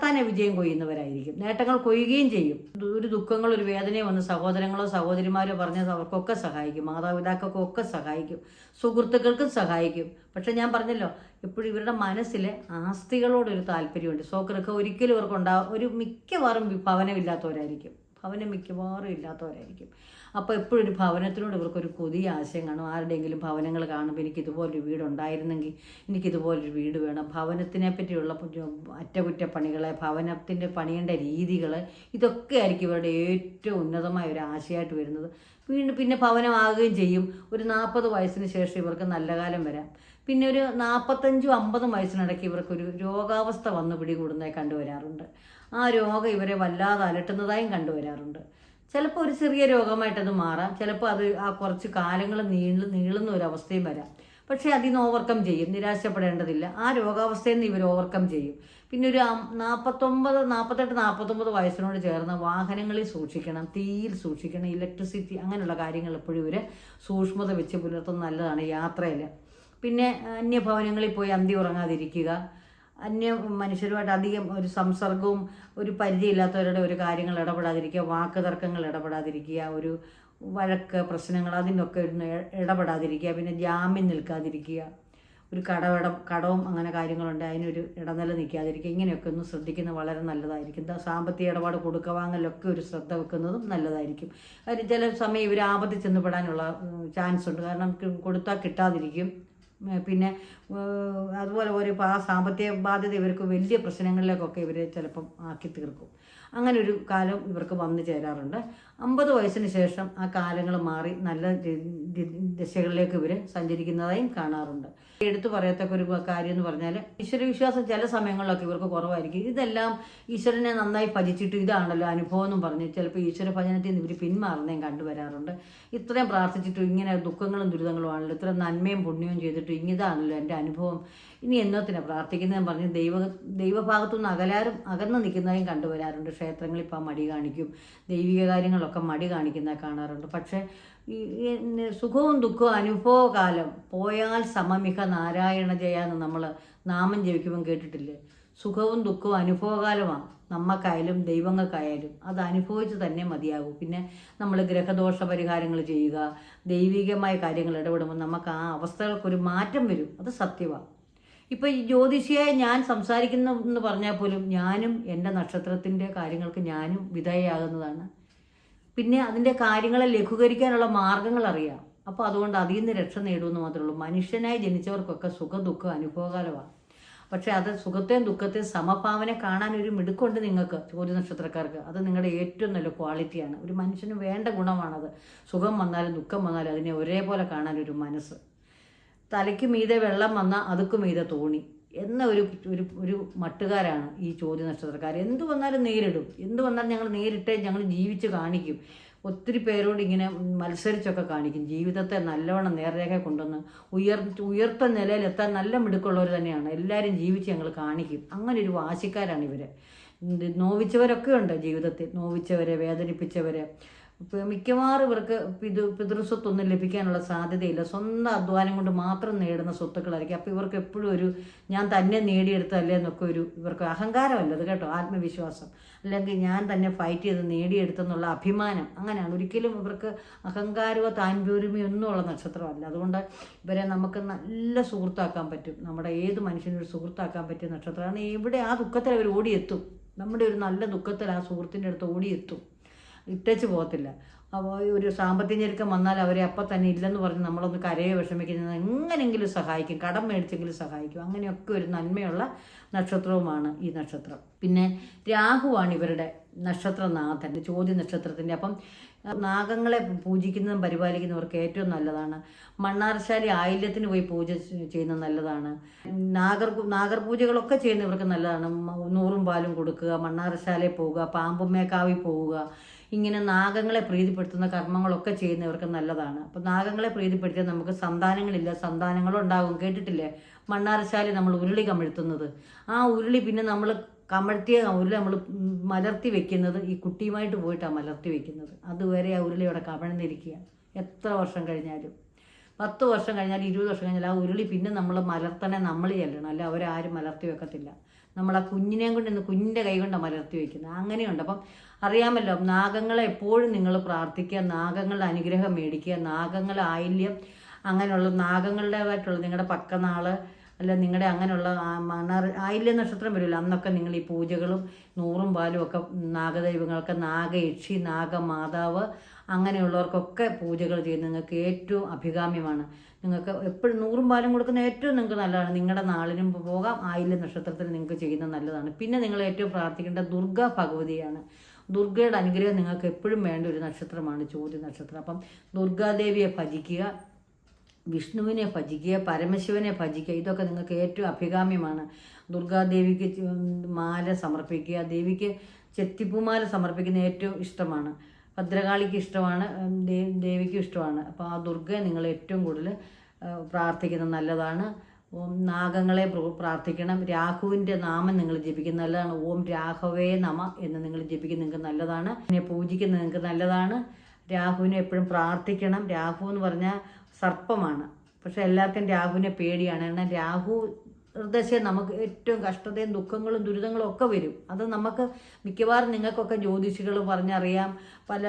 തന്നെ വിജയം കൊയ്യുന്നവരായിരിക്കും. നേട്ടങ്ങൾ കൊയ്യുകയും ചെയ്യും. ഒരു ദുഃഖങ്ങൾ ഒരു വേദനയോ വന്ന് സഹോദരങ്ങളോ സഹോദരിമാരോ പറഞ്ഞത് അവർക്കൊക്കെ സഹായിക്കും. മാതാപിതാക്കൾക്കൊക്കെ സഹായിക്കും. സുഹൃത്തുക്കൾക്കും സഹായിക്കും. പക്ഷെ ഞാൻ പറഞ്ഞല്ലോ എപ്പോഴും ഇവരുടെ മനസ്സിലെ ആസ്തികളോടൊരു താല്പര്യമുണ്ട്. സോക്കറൊക്കെ ഒരിക്കലും ഇവർക്ക് ഉണ്ടാവും ഒരു മിക്കവാറും വി- ഭവനമില്ലാത്തവരായിരിക്കും ഭവനം മിക്കവാറും ഇല്ലാത്തവരായിരിക്കും. അപ്പോൾ എപ്പോഴും ഒരു ഭവനത്തിനോട് ഇവർക്കൊരു പുതിയ ആശയം കാണും. ആരുടെയെങ്കിലും ഭവനങ്ങൾ കാണുമ്പോൾ എനിക്ക് ഇതുപോലൊരു വീട് ഉണ്ടായിരുന്നെങ്കിൽ എനിക്ക് ഇതുപോലൊരു വീട് വേണം. ഭവനത്തിനെ പറ്റിയുള്ള അറ്റകുറ്റപ്പണികളെ ഭവനത്തിന്റെ പണിയേണ്ട രീതികൾ ഇതൊക്കെ ആയിരിക്കും ഇവരുടെ ഏറ്റവും ഉന്നതമായ ഒരു ആശയമായിട്ട് വരുന്നത്. വീണ്ടും പിന്നെ ഭവനമാകുകയും ചെയ്യും. ഒരു നാൽപ്പത് വയസ്സിന് ശേഷം ഇവർക്ക് നല്ല കാലം വരാം. പിന്നെ ഒരു നാൽപ്പത്തഞ്ചും അമ്പതും വയസ്സിനിടയ്ക്ക് ഇവർക്കൊരു രോഗാവസ്ഥ വന്ന് പിടികൂടുന്നതായി കണ്ടുവരാറുണ്ട്. ആ രോഗം ഇവരെ വല്ലാതെ അലട്ടുന്നതായും കണ്ടുവരാറുണ്ട്. ചിലപ്പോൾ ഒരു ചെറിയ രോഗമായിട്ടത് മാറാം. ചിലപ്പോൾ അത് ആ കുറച്ച് കാലങ്ങൾ നീളു നീളുന്ന ഒരു അവസ്ഥയും വരാം. പക്ഷേ അതിൽ നിന്ന് ഓവർകം ചെയ്യും. നിരാശപ്പെടേണ്ടതില്ല. ആ രോഗാവസ്ഥയിൽ നിന്ന് ഇവർ ഓവർകം ചെയ്യും. പിന്നെ ഒരു നാൽപ്പത്തൊമ്പത് നാൽപ്പത്തെട്ട് നാൽപ്പത്തൊമ്പത് വയസ്സിനോട് ചേർന്ന് വാഹനങ്ങളിൽ സൂക്ഷിക്കണം. തീയിൽ സൂക്ഷിക്കണം. ഇലക്ട്രിസിറ്റി അങ്ങനെയുള്ള കാര്യങ്ങൾ എപ്പോഴും ഇവർ സൂക്ഷ്മത വെച്ച് പുലർത്തുന്നത് നല്ലതാണ് യാത്രയിൽ. പിന്നെ അന്യഭവനങ്ങളിൽ പോയി അന്തി ഉറങ്ങാതിരിക്കുക. അന്യ മനുഷ്യരുമായിട്ട് അധികം ഒരു സംസർഗവും ഒരു പരിചയമില്ലാത്തവരുടെ ഒരു കാര്യങ്ങൾ ഇടപെടാതിരിക്കുക വാക്ക് തർക്കങ്ങൾ ഇടപെടാതിരിക്കുക ഒരു വഴക്ക് പ്രശ്നങ്ങൾ അതിനൊക്കെ ഇടപെടാതിരിക്കുക പിന്നെ ജാമ്യം നിൽക്കാതിരിക്കുക ഒരു കടവടം കടവും അങ്ങനെ കാര്യങ്ങളുണ്ട് അതിനൊരു ഇടനില നിൽക്കാതിരിക്കുക ഇങ്ങനെയൊക്കെ ഒന്ന് ശ്രദ്ധിക്കുന്നത് വളരെ നല്ലതായിരിക്കും. സാമ്പത്തിക ഇടപാട് കൊടുക്ക വാങ്ങലൊക്കെ ഒരു ശ്രദ്ധ വെക്കുന്നതും നല്ലതായിരിക്കും. കാര്യം ചില സമയം ഇവർ ആപത്തിൽ ചെന്നപ്പെടാനുള്ള ചാൻസ് ഉണ്ട് കാരണം കൊടുത്താൽ കിട്ടാതിരിക്കും. പിന്നെ അതുപോലെ ഒരു സാമ്പത്തിക ബാധ്യത ഇവർക്ക് വലിയ പ്രശ്നങ്ങളിലേക്കൊക്കെ ഇവർ ചിലപ്പം ആക്കി തീർക്കും. അങ്ങനെ ഒരു കാലം ഇവർക്ക് വന്നു ചേരാറുണ്ട്. അമ്പത് വയസ്സിന് ശേഷം ആ കാലങ്ങൾ മാറി നല്ല ദിശകളിലേക്ക് ഇവർ സഞ്ചരിക്കുന്നതായും കാണാറുണ്ട്. എടുത്തു പറയത്തക്ക ഒരു കാര്യം എന്ന് പറഞ്ഞാൽ ഈശ്വരവിശ്വാസം ചില സമയങ്ങളിലൊക്കെ ഇവർക്ക് കുറവായിരിക്കും. ഇതെല്ലാം ഈശ്വരനെ നന്നായി ഭജിച്ചിട്ട് ഇതാണല്ലോ അനുഭവം എന്നും പറഞ്ഞ് ചിലപ്പോൾ ഈശ്വര ഭജനത്തിൽ നിന്ന് ഇവർ പിന്മാറുന്നതും കണ്ടുവരാറുണ്ട്. ഇത്രയും പ്രാർത്ഥിച്ചിട്ടും ഇങ്ങനെ ദുഃഖങ്ങളും ദുരിതങ്ങളും ആണല്ലോ ഇത്രയും നന്മയും പുണ്യവും ചെയ്തിട്ടും ഇങ്ങിതാണല്ലോ എന്റെ അനുഭവം ഇനി എന്നത്തിനാണ് പ്രാർത്ഥിക്കുന്നതെന്ന് പറഞ്ഞ് ദൈവ ദൈവഭാഗത്തു നിന്ന് അകലാരും അകന്നു നിൽക്കുന്നതായും കണ്ടുവരാറുണ്ട്. ക്ഷേത്രങ്ങളിൽ ഇപ്പോൾ മടി കാണിക്കും ദൈവിക കാര്യങ്ങളൊക്കെ മടി കാണിക്കുന്ന കാണാറുണ്ട്. പക്ഷേ ഈ ഈ സുഖവും ദുഃഖവും അനുഭവകാലം പോയാൽ സമമിക നാരായണ ജയ എന്ന് നമ്മൾ നാമം ജപിക്കുമ്പം കേട്ടിട്ടില്ലേ? സുഖവും ദുഃഖവും അനുഭവകാലമാണ്. നമ്മക്കായാലും ദൈവങ്ങൾക്കായാലും അത് അനുഭവിച്ച് തന്നെ മതിയാകും. പിന്നെ നമ്മൾ ഗ്രഹദോഷ പരിഹാരങ്ങൾ ചെയ്യുക ദൈവികമായ കാര്യങ്ങൾ ഇടപെടുമ്പോൾ നമുക്ക് ആ അവസ്ഥകൾക്കൊരു മാറ്റം വരും. അത് സത്യമാണ് ഇപ്പം ഈ ജ്യോതിഷിയെ ഞാൻ സംസാരിക്കുന്നു എന്ന് പറഞ്ഞാൽ പോലും ഞാനും എന്റെ നക്ഷത്രത്തിന്റെ കാര്യങ്ങൾക്ക് ഞാനും വിധേയയാകുന്നതാണ്. പിന്നെ അതിന്റെ കാര്യങ്ങളെ ലഘൂകരിക്കാനുള്ള മാർഗങ്ങൾ അറിയാം. അപ്പോൾ അതുകൊണ്ട് അതിൽ നിന്ന് രക്ഷ നേടുമെന്ന് മാത്രമേ ഉള്ളൂ. മനുഷ്യനായി ജനിച്ചവർക്കൊക്കെ സുഖ ദുഃഖം അനുഭവകാലമാണ്. പക്ഷേ അത് സുഖത്തെയും ദുഃഖത്തെയും സമഭാവനെ കാണാൻ ഒരു മിടുക്കുണ്ട് നിങ്ങൾക്ക് ജ്യോതി നക്ഷത്രക്കാർക്ക്. അത് നിങ്ങളുടെ ഏറ്റവും നല്ല ക്വാളിറ്റിയാണ്. ഒരു മനുഷ്യന് വേണ്ട ഗുണമാണത്. സുഖം വന്നാലും ദുഃഖം വന്നാലും അതിനെ ഒരേപോലെ കാണാൻ ഒരു മനസ്സ്. തലയ്ക്ക് മീതെ വെള്ളം വന്നാൽ അതുക്ക് മീതെ തോണി എന്ന ഒരു ഒരു ഒരു മട്ടുകാരാണ് ഈ ചോദ്യ നക്ഷത്രക്കാർ. എന്ത് വന്നാലും നേരിടും. എന്ത് വന്നാലും ഞങ്ങൾ നേരിട്ടേ ഞങ്ങൾ ജീവിച്ച് കാണിക്കും. ഒത്തിരി പേരോട് ഇങ്ങനെ മത്സരിച്ചൊക്കെ കാണിക്കും. ജീവിതത്തെ നല്ലവണ്ണം നേർരേഖ കൊണ്ടുവന്ന് ഉയർ ഉയർത്ത നിലയിലെത്താൻ നല്ല മിടുക്കുള്ളവർ തന്നെയാണ്. എല്ലാവരും ജീവിച്ച് ഞങ്ങൾ കാണിക്കും. അങ്ങനെ ഒരു വാശിക്കാരാണ് ഇവർ നോവിച്ചവരൊക്കെ ഉണ്ട് ജീവിതത്തിൽ. നോവിച്ചവരെ വേദനിപ്പിച്ചവരെ മിക്കവാറും ഇവർക്ക് പിതൃ പിതൃസ്വത്തൊന്നും ലഭിക്കാനുള്ള സാധ്യതയില്ല. സ്വന്തം അധ്വാനം കൊണ്ട് മാത്രം നേടുന്ന സ്വത്തുക്കളായിരിക്കും. അപ്പോൾ ഇവർക്ക് എപ്പോഴും ഒരു ഞാൻ തന്നെ നേടിയെടുത്തല്ലേ എന്നൊക്കെ ഒരു ഇവർക്ക് അഹങ്കാരമല്ല. അത് കേട്ടോ ആത്മവിശ്വാസം. അല്ലെങ്കിൽ ഞാൻ തന്നെ ഫൈറ്റ് ചെയ്ത് നേടിയെടുത്തെന്നുള്ള അഭിമാനം. അങ്ങനെയാണ്. ഒരിക്കലും ഇവർക്ക് അഹങ്കാരമോ താൻപൂരിമയോ ഒന്നും ഉള്ള നക്ഷത്രമല്ല. അതുകൊണ്ട് ഇവരെ നമുക്ക് നല്ല സുഹൃത്താക്കാൻ പറ്റും. നമ്മുടെ ഏത് മനുഷ്യനും ഒരു സുഹൃത്താക്കാൻ പറ്റിയ നക്ഷത്രമാണ്. എവിടെ ആ ദുഃഖത്തിൽ അവർ ഓടിയെത്തും. നമ്മുടെ ഒരു നല്ല ദുഃഖത്തിൽ ആ സുഹൃത്തിന്റെ അടുത്ത് ഓടിയെത്തും. ഇട്ടേച്ച് പോകത്തില്ല. അപ്പോൾ ഒരു സാമ്പത്തിക ഞെരുക്കം വന്നാൽ അവരെ അപ്പം തന്നെ ഇല്ലെന്ന് പറഞ്ഞ് നമ്മളൊന്ന് കരയെ വിഷമിക്കുന്നത് എങ്ങനെയെങ്കിലും സഹായിക്കും. കടം മേടിച്ചെങ്കിലും സഹായിക്കും. അങ്ങനെയൊക്കെ ഒരു നന്മയുള്ള നക്ഷത്രവുമാണ് ഈ നക്ഷത്രം. പിന്നെ രാഹുവാണ് ഇവരുടെ നക്ഷത്രനാഥൻ ചോദ്യ നക്ഷത്രത്തിന്റെ അപ്പം നാഗങ്ങളെ പൂജിക്കുന്നതും പരിപാലിക്കുന്നവർക്ക് ഏറ്റവും നല്ലതാണ്. മണ്ണാർശാലി ആയില്യത്തിന് പോയി പൂജ ചെയ്യുന്നത് നല്ലതാണ്. നാഗർ നാഗർ പൂജകളൊക്കെ ചെയ്യുന്നവർക്ക് നല്ലതാണ്. നൂറും പാലും കൊടുക്കുക മണ്ണാർശാലയിൽ പോവുക പാമ്പുമേക്കാവിൽ പോവുക ഇങ്ങനെ നാഗങ്ങളെ പ്രീതിപ്പെടുത്തുന്ന കർമ്മങ്ങളൊക്കെ ചെയ്യുന്നവർക്ക് നല്ലതാണ്. അപ്പോൾ നാഗങ്ങളെ പ്രീതിപ്പെടുത്തിയാൽ നമുക്ക് സന്താനങ്ങളില്ല സന്താനങ്ങളുണ്ടാകും. കേട്ടിട്ടില്ലേ? മണ്ണാറശാലി നമ്മൾ ഉരുളി കമിഴ്ത്തുന്നത്. ആ ഉരുളി പിന്നെ നമ്മൾ കമഴ്ത്തിയ ഉരുളി നമ്മൾ മലർത്തി വെക്കുന്നത് ഈ കുട്ടിയുമായിട്ട് പോയിട്ടാണ് മലർത്തി വെക്കുന്നത്. അതുവരെ ആ ഉരുളി അവിടെ കമഴ്ന്നിരിക്കുക. എത്ര വർഷം കഴിഞ്ഞാലും. പത്ത് വർഷം കഴിഞ്ഞാൽ ഇരുപത് വർഷം കഴിഞ്ഞാൽ ആ ഉരുളി പിന്നെ നമ്മൾ മലർത്തനെ നമ്മൾ ചെല്ലണം അല്ല അവരാരും മലർത്തി വെക്കത്തില്ല. നമ്മൾ ആ കുഞ്ഞിനെയും കൊണ്ട് കുഞ്ഞിന്റെ കൈ കൊണ്ടാണ് മലർത്തി വെക്കുന്നത്. അങ്ങനെയുണ്ട്. അപ്പം അറിയാമല്ലോ നാഗങ്ങളെ എപ്പോഴും നിങ്ങൾ പ്രാർത്ഥിക്കുക നാഗങ്ങളുടെ അനുഗ്രഹം മേടിക്കുക നാഗങ്ങളെ ആയില്യം അങ്ങനെയുള്ള നാഗങ്ങളുടേതായിട്ടുള്ള നിങ്ങളുടെ പക്കനാൾ അല്ല നിങ്ങളുടെ അങ്ങനെയുള്ള മണർ ആയില്യ നക്ഷത്രം വരുമല്ലോ അന്നൊക്കെ നിങ്ങൾ ഈ പൂജകളും നൂറും പാലും ഒക്കെ നാഗദൈവങ്ങൾക്ക് നാഗയക്ഷി നാഗമാതാവ് അങ്ങനെയുള്ളവർക്കൊക്കെ പൂജകൾ ചെയ്യുന്നത് നിങ്ങൾക്ക് ഏറ്റവും അഭികാമ്യമാണ്. നിങ്ങൾക്ക് എപ്പോഴും നൂറും പാലും കൊടുക്കുന്ന ഏറ്റവും നിങ്ങൾക്ക് നല്ലതാണ്. നിങ്ങളുടെ നാളിനും പോകാം ആയില്യ നക്ഷത്രത്തിൽ നിങ്ങൾക്ക് ചെയ്യുന്നത് നല്ലതാണ്. പിന്നെ നിങ്ങൾ ഏറ്റവും പ്രാർത്ഥിക്കേണ്ട ദുർഗ ഭഗവതിയാണ്. ദുർഗയുടെ അനുഗ്രഹം നിങ്ങൾക്ക് എപ്പോഴും വേണ്ട ഒരു നക്ഷത്രമാണ് ചോദ്യ നക്ഷത്രം. അപ്പം ദുർഗാദേവിയെ ഭജിക്കുക വിഷ്ണുവിനെ ഭജിക്കുക പരമശിവനെ ഭജിക്കുക ഇതൊക്കെ നിങ്ങൾക്ക് ഏറ്റവും അഭികാമ്യമാണ്. ദുർഗാദേവിക്ക് മാല സമർപ്പിക്കുക ദേവിക്ക് ചെത്തിപ്പൂമാല സമർപ്പിക്കുന്ന ഏറ്റവും ഇഷ്ടമാണ്. ഭദ്രകാളിക്ക് ഇഷ്ടമാണ് ദേവിക്കും ഇഷ്ടമാണ്. അപ്പോൾ ആ ദുർഗയെ നിങ്ങൾ ഏറ്റവും കൂടുതൽ പ്രാർത്ഥിക്കുന്നത് നല്ലതാണ്. ഓം നാഗങ്ങളെ പ്രാർത്ഥിക്കണം. രാഹുവിന്റെ നാമം നിങ്ങൾ ജപിക്കുന്നത് നല്ലതാണ്. ഓം രാഘവേ നമ എന്ന് നിങ്ങൾ ജപിക്കുന്നത് നിങ്ങൾക്ക് നല്ലതാണ്. പിന്നെ പൂജിക്കുന്നത് നിങ്ങൾക്ക് നല്ലതാണ്. രാഹുവിനെ എപ്പോഴും പ്രാർത്ഥിക്കണം. രാഹു എന്ന് പറഞ്ഞാൽ സർപ്പമാണ്. പക്ഷെ എല്ലാവർക്കും രാഹുവിനെ പേടിയാണ്. കാരണം രാഹു ദശ നമുക്ക് ഏറ്റവും കഷ്ടതയും ദുഃഖങ്ങളും ദുരിതങ്ങളും ഒക്കെ വരും. അത് നമുക്ക് മിക്കവാറും നിങ്ങൾക്കൊക്കെ ജ്യോതിഷികൾ പറഞ്ഞറിയാം. പല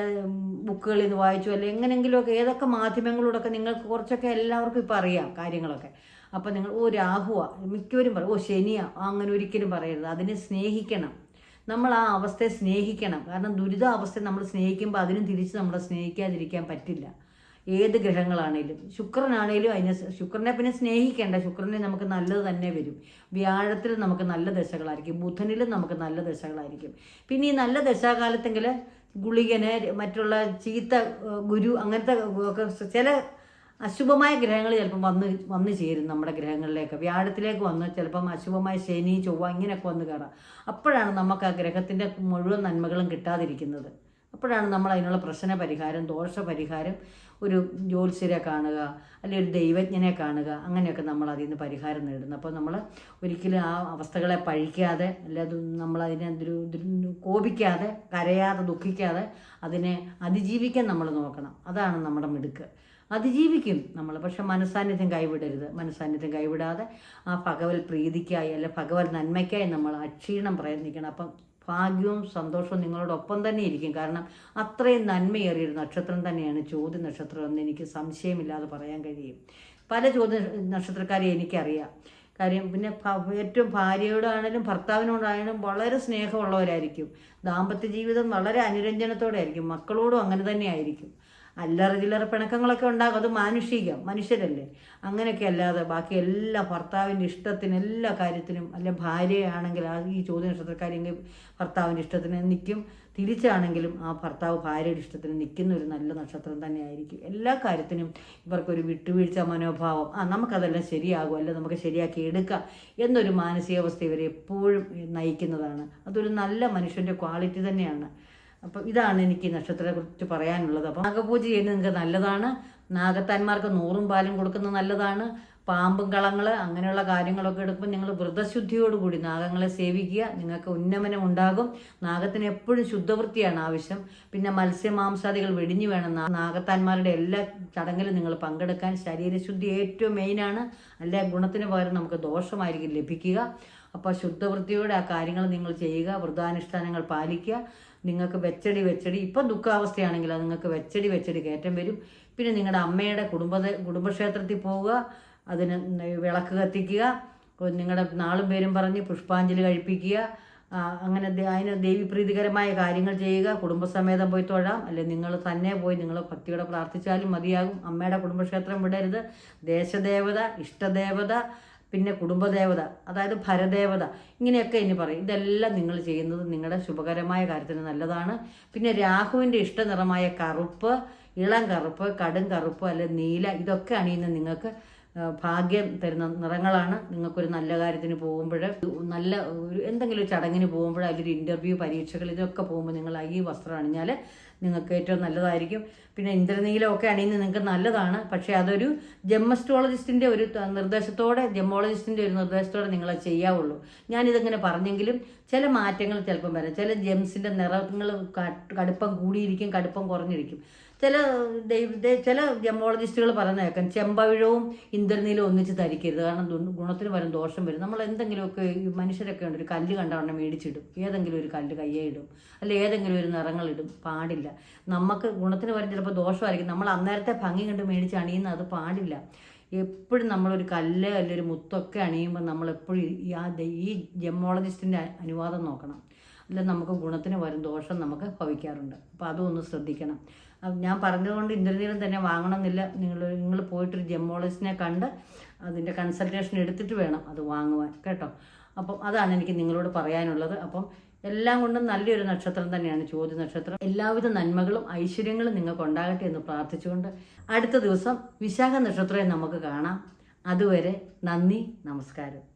ബുക്കുകളിൽ നിന്ന് വായിച്ചു. അല്ലെങ്കിൽ എങ്ങനെയെങ്കിലുമൊക്കെ ഏതൊക്കെ മാധ്യമങ്ങളോടൊക്കെ നിങ്ങൾക്ക് കുറച്ചൊക്കെ എല്ലാവർക്കും ഇപ്പം അറിയാം കാര്യങ്ങളൊക്കെ. അപ്പം നിങ്ങൾ ഓ രാഹുവാ. മിക്കവരും പറയും ഓ ശനിയാ. അങ്ങനെ ഒരിക്കലും പറയരുത്. അതിനെ സ്നേഹിക്കണം. നമ്മൾ ആ അവസ്ഥയെ സ്നേഹിക്കണം. കാരണം ദുരിത അവസ്ഥയെ നമ്മൾ സ്നേഹിക്കുമ്പോൾ അതിനും തിരിച്ച് നമ്മളെ സ്നേഹിക്കാതിരിക്കാൻ പറ്റില്ല. ഏത് ഗ്രഹങ്ങളാണേലും. ശുക്രനാണേലും അതിനെ ശുക്രനെ പിന്നെ സ്നേഹിക്കേണ്ട. ശുക്രനെ നമുക്ക് നല്ലത് തന്നെ വരും. വ്യാഴത്തിൽ നമുക്ക് നല്ല ദശകളായിരിക്കും. ബുധനിലും നമുക്ക് നല്ല ദശകളായിരിക്കും. പിന്നെ ഈ നല്ല ദശാകാലത്തെങ്കിൽ ഗുളികന് മറ്റുള്ള ചീത്ത ഗുരു അങ്ങനത്തെ ചില അശുഭമായ ഗ്രഹങ്ങൾ ചിലപ്പം വന്ന് വന്ന് ചേരും നമ്മുടെ ഗ്രഹങ്ങളിലേക്ക്. വ്യാഴത്തിലേക്ക് വന്ന് ചിലപ്പം അശുഭമായ ശനി ചൊവ്വ ഇങ്ങനെയൊക്കെ വന്ന് കയറാം. അപ്പോഴാണ് നമുക്ക് ആ ഗ്രഹത്തിന്റെ മുഴുവൻ നന്മകളും കിട്ടാതിരിക്കുന്നത്. അപ്പോഴാണ് നമ്മൾ അതിനുള്ള പ്രശ്ന പരിഹാരം ദോഷ പരിഹാരം ഒരു ജ്യോത്സ്യരെ കാണുക അല്ലെങ്കിൽ ഒരു ദൈവജ്ഞനെ കാണുക അങ്ങനെയൊക്കെ നമ്മൾ അതിൽ നിന്ന് പരിഹാരം നേടുന്നു അപ്പോൾ നമ്മൾ ഒരിക്കലും ആ അവസ്ഥകളെ പഴിക്കാതെ അല്ലാതെ നമ്മൾ അതിനെ കോപിക്കാതെ കരയാതെ ദുഃഖിക്കാതെ അതിനെ അതിജീവിക്കാൻ നമ്മൾ നോക്കണം. അതാണ് നമ്മുടെ മിടുക്ക്. അതിജീവിക്കും നമ്മൾ. പക്ഷെ മനസാന്നിധ്യം കൈവിടരുത്. മനസാന്നിധ്യം കൈവിടാതെ ആ ഭഗവത് പ്രീതിക്കായി അല്ലെ ഭഗവത് നന്മയ്ക്കായി നമ്മൾ അക്ഷീണം പ്രയത്നിക്കണം. അപ്പം ഭാഗ്യവും സന്തോഷവും നിങ്ങളോടൊപ്പം തന്നെ ഇരിക്കും. കാരണം അത്രയും നന്മയേറിയൊരു നക്ഷത്രം തന്നെയാണ് ചോദ്യ നക്ഷത്രം എന്ന് എനിക്ക് സംശയമില്ലാതെ പറയാൻ കഴിയും. പല ചോദ്യ നക്ഷത്രക്കാരെ എനിക്കറിയാം. കാര്യം പിന്നെ ഏറ്റവും ഭാര്യയോടാണേലും ഭർത്താവിനോടാണേലും വളരെ സ്നേഹമുള്ളവരായിരിക്കും. ദാമ്പത്യ ജീവിതം വളരെ അനുരഞ്ജനത്തോടെ ആയിരിക്കും മക്കളോടും അങ്ങനെ തന്നെ ആയിരിക്കും. അല്ലറ ചില്ലറ പിണക്കങ്ങളൊക്കെ ഉണ്ടാകും. അത് മാനുഷികം മനുഷ്യരല്ലേ? അങ്ങനെയൊക്കെ അല്ലാതെ ബാക്കി എല്ലാ ഭർത്താവിന്റെ ഇഷ്ടത്തിന് എല്ലാ കാര്യത്തിനും അല്ലെ ഭാര്യയാണെങ്കിൽ ആ ഈ ചോദ്യ നക്ഷത്രക്കാരെങ്കിൽ ഭർത്താവിന്റെ ഇഷ്ടത്തിന് നിൽക്കും. തിരിച്ചാണെങ്കിലും ആ ഭർത്താവ് ഭാര്യയുടെ ഇഷ്ടത്തിന് നിൽക്കുന്ന ഒരു നല്ല നക്ഷത്രം തന്നെയായിരിക്കും. എല്ലാ കാര്യത്തിനും ഇവർക്കൊരു വിട്ടുവീഴ്ച മനോഭാവം ആ നമുക്കതെല്ലാം ശരിയാകും അല്ല നമുക്ക് ശരിയാക്കി എടുക്കാം എന്നൊരു മാനസികാവസ്ഥ ഇവരെ എപ്പോഴും നയിക്കുന്നതാണ്. അതൊരു നല്ല മനുഷ്യന്റെ ക്വാളിറ്റി തന്നെയാണ്. അപ്പം ഇതാണ് എനിക്ക് ഈ നക്ഷത്രത്തെ കുറിച്ച് പറയാനുള്ളത്. അപ്പം നാഗപൂജ ചെയ്യുന്നത് നിങ്ങൾക്ക് നല്ലതാണ്. നാഗത്താന്മാർക്ക് നൂറും പാലും കൊടുക്കുന്നത് നല്ലതാണ്. പാമ്പും കളങ്ങൾ അങ്ങനെയുള്ള കാര്യങ്ങളൊക്കെ എടുക്കുമ്പോൾ നിങ്ങൾ വ്രതശുദ്ധിയോടുകൂടി നാഗങ്ങളെ സേവിക്കുക. നിങ്ങൾക്ക് ഉന്നമനം ഉണ്ടാകും. നാഗത്തിന് എപ്പോഴും ശുദ്ധവൃത്തിയാണ് ആവശ്യം. പിന്നെ മത്സ്യമാംസാദികൾ വെടിഞ്ഞു വേണം. നാഗത്താന്മാരുടെ എല്ലാ ചടങ്ങിലും നിങ്ങൾ പങ്കെടുക്കാൻ ശരീരശുദ്ധി ഏറ്റവും മെയിനാണ് അല്ലെ ഗുണത്തിന് പകരം നമുക്ക് ദോഷമായിരിക്കും ലഭിക്കുക. അപ്പോൾ ശുദ്ധവൃത്തിയോടെ ആ കാര്യങ്ങൾ നിങ്ങൾ ചെയ്യുക വ്രതാനുഷ്ഠാനങ്ങൾ പാലിക്കുക. നിങ്ങൾക്ക് വെച്ചടി വെച്ചടി. ഇപ്പം ദുഃഖാവസ്ഥയാണെങ്കിൽ അത് നിങ്ങൾക്ക് വെച്ചടി വെച്ചടി കയറ്റം വരും. പിന്നെ നിങ്ങളുടെ അമ്മയുടെ കുടുംബ കുടുംബക്ഷേത്രത്തിൽ പോവുക അതിന് വിളക്ക് കത്തിക്കുക നിങ്ങളുടെ നാളും പേരും പറഞ്ഞ് പുഷ്പാഞ്ജലി കഴിപ്പിക്കുക അങ്ങനെ അതിന് ദേവീപ്രീതികരമായ കാര്യങ്ങൾ ചെയ്യുക കുടുംബസമേതം പോയി തൊഴാം. അല്ലെ നിങ്ങൾ തന്നെ പോയി നിങ്ങൾ ഭക്തിയോടെ പ്രാർത്ഥിച്ചാലും മതിയാകും. അമ്മയുടെ കുടുംബക്ഷേത്രം വിടരുത്. ദേശദേവത ഇഷ്ടദേവത പിന്നെ കുടുംബദേവത അതായത് ഭരദേവത ഇങ്ങനെയൊക്കെ ഇനി പറയും. ഇതെല്ലാം നിങ്ങൾ ചെയ്യുന്നത് നിങ്ങളുടെ ശുഭകരമായ കാര്യത്തിന് നല്ലതാണ്. പിന്നെ രാഹുവിന്റെ ഇഷ്ടനിറമായ കറുപ്പ് ഇളം കറുപ്പ് കടും കറുപ്പ് അല്ലെ നീല ഇതൊക്കെ അണിയുന്ന നിങ്ങൾക്ക് ഭാഗ്യം തരുന്ന നിറങ്ങളാണ്. നിങ്ങൾക്കൊരു നല്ല കാര്യത്തിന് പോകുമ്പോൾ നല്ല ഒരു എന്തെങ്കിലും ഒരു ചടങ്ങിന് പോകുമ്പോൾ അതിലൊരു ഇന്റർവ്യൂ പരീക്ഷകൾ ഇതൊക്കെ പോകുമ്പോൾ നിങ്ങൾ ഈ വസ്ത്രം അണിഞ്ഞാൽ നിങ്ങൾക്ക് ഏറ്റവും നല്ലതായിരിക്കും. പിന്നെ ഇന്ദ്രനീലമൊക്കെ അണിയുന്നത് നിങ്ങൾക്ക് നല്ലതാണ്. പക്ഷേ അതൊരു ജെമ്മസ്ട്രോളജിസ്റ്റിന്റെ ഒരു നിർദ്ദേശത്തോടെ ജെമ്മോളജിസ്റ്റിന്റെ ഒരു നിർദ്ദേശത്തോടെ നിങ്ങൾ ചെയ്യാവുള്ളൂ. ഞാനിതിങ്ങനെ പറഞ്ഞെങ്കിലും ചില മാറ്റങ്ങൾ ചിലപ്പം വരാം. ചില ജെംസിന്റെ നിറങ്ങൾ കടുപ്പം കൂടിയിരിക്കും കടുപ്പം കുറഞ്ഞിരിക്കും. ചില ചില ജമോളജിസ്റ്റുകൾ പറയുന്ന കേൾക്കാം ചെമ്പവിഴവും ഇന്ദ്രനീലവും ഒന്നിച്ച് ധരിക്കരുത്. കാരണം ഗുണത്തിന് വരും ദോഷം വരും. നമ്മൾ എന്തെങ്കിലുമൊക്കെ മനുഷ്യരൊക്കെ ഉണ്ട് ഒരു കല്ല് കണ്ടവണ്ണം മേടിച്ചിടും. ഏതെങ്കിലും ഒരു കല്ല് കയ്യേ ഇടും. അല്ല ഏതെങ്കിലും ഒരു നിറങ്ങളിടും പാടില്ല. നമുക്ക് ഗുണത്തിന് വരും ചിലപ്പോൾ ദോഷമായിരിക്കും. നമ്മൾ അന്നേരത്തെ ഭംഗി കണ്ട് മേടിച്ച് അണിയുന്ന അത് പാടില്ല. എപ്പോഴും നമ്മളൊരു കല്ല് അല്ലെങ്കിൽ ഒരു മുത്തൊക്കെ അണിയുമ്പോൾ നമ്മളെപ്പോഴും ഈ ജെമോളജിസ്റ്റിന്റെ അനുവാദം നോക്കണം. അല്ല നമുക്ക് ഗുണത്തിന് വരും ദോഷം നമുക്ക് ഭവിക്കാറുണ്ട്. അപ്പോൾ അതും ഒന്ന് ശ്രദ്ധിക്കണം. ഞാൻ പറഞ്ഞതുകൊണ്ട് ഇന്ദ്രനീലം തന്നെ വാങ്ങണമെന്നില്ല. നിങ്ങൾ നിങ്ങൾ പോയിട്ടൊരു ജെമോളജിസ്റ്റിനെ കണ്ട് അതിന്റെ കൺസൾട്ടേഷൻ എടുത്തിട്ട് വേണം അത് വാങ്ങുവാൻ കേട്ടോ? അപ്പം അതാണ് എനിക്ക് നിങ്ങളോട് പറയാനുള്ളത്. അപ്പം എല്ലാം കൊണ്ടും നല്ലൊരു നക്ഷത്രം തന്നെയാണ് ചോദ്യ നക്ഷത്രം. എല്ലാവിധ നന്മകളും ഐശ്വര്യങ്ങളും നിങ്ങൾക്ക് ഉണ്ടാകട്ടെ എന്ന് പ്രാർത്ഥിച്ചുകൊണ്ട് അടുത്ത ദിവസം വിശാഖ നക്ഷത്രം നമുക്ക് കാണാം. അതുവരെ നന്ദി നമസ്കാരം.